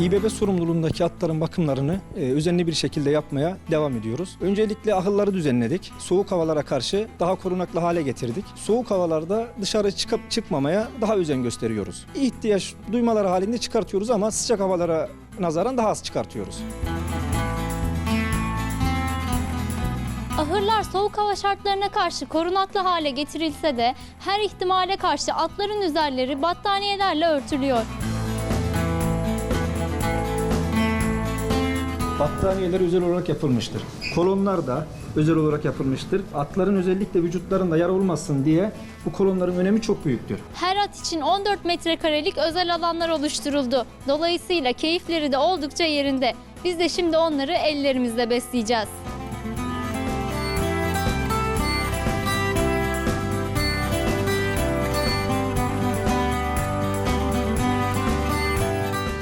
İBB sorumluluğundaki atların bakımlarını e, özenli bir şekilde yapmaya devam ediyoruz. Öncelikle ahırları düzenledik. Soğuk havalara karşı daha korunaklı hale getirdik. Soğuk havalarda dışarı çıkıp çıkmamaya daha özen gösteriyoruz. İhtiyaç duymaları halinde çıkartıyoruz ama sıcak havalara nazaran daha az çıkartıyoruz. Ahırlar soğuk hava şartlarına karşı korunaklı hale getirilse de her ihtimale karşı atların üzerleri battaniyelerle örtülüyor. Battaniyeler özel olarak yapılmıştır. Kolonlar da özel olarak yapılmıştır. Atların özellikle vücutlarında yara olmasın diye bu kolonların önemi çok büyüktür. Her at için 14 metrekarelik özel alanlar oluşturuldu. Dolayısıyla keyifleri de oldukça yerinde. Biz de şimdi onları ellerimizle besleyeceğiz.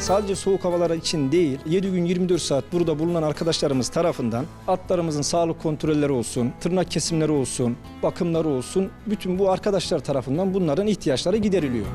Sadece soğuk havalar için değil, 7 gün 24 saat burada bulunan arkadaşlarımız tarafından atlarımızın sağlık kontrolleri olsun, tırnak kesimleri olsun, bakımları olsun, bütün bu arkadaşlar tarafından bunların ihtiyaçları gideriliyor.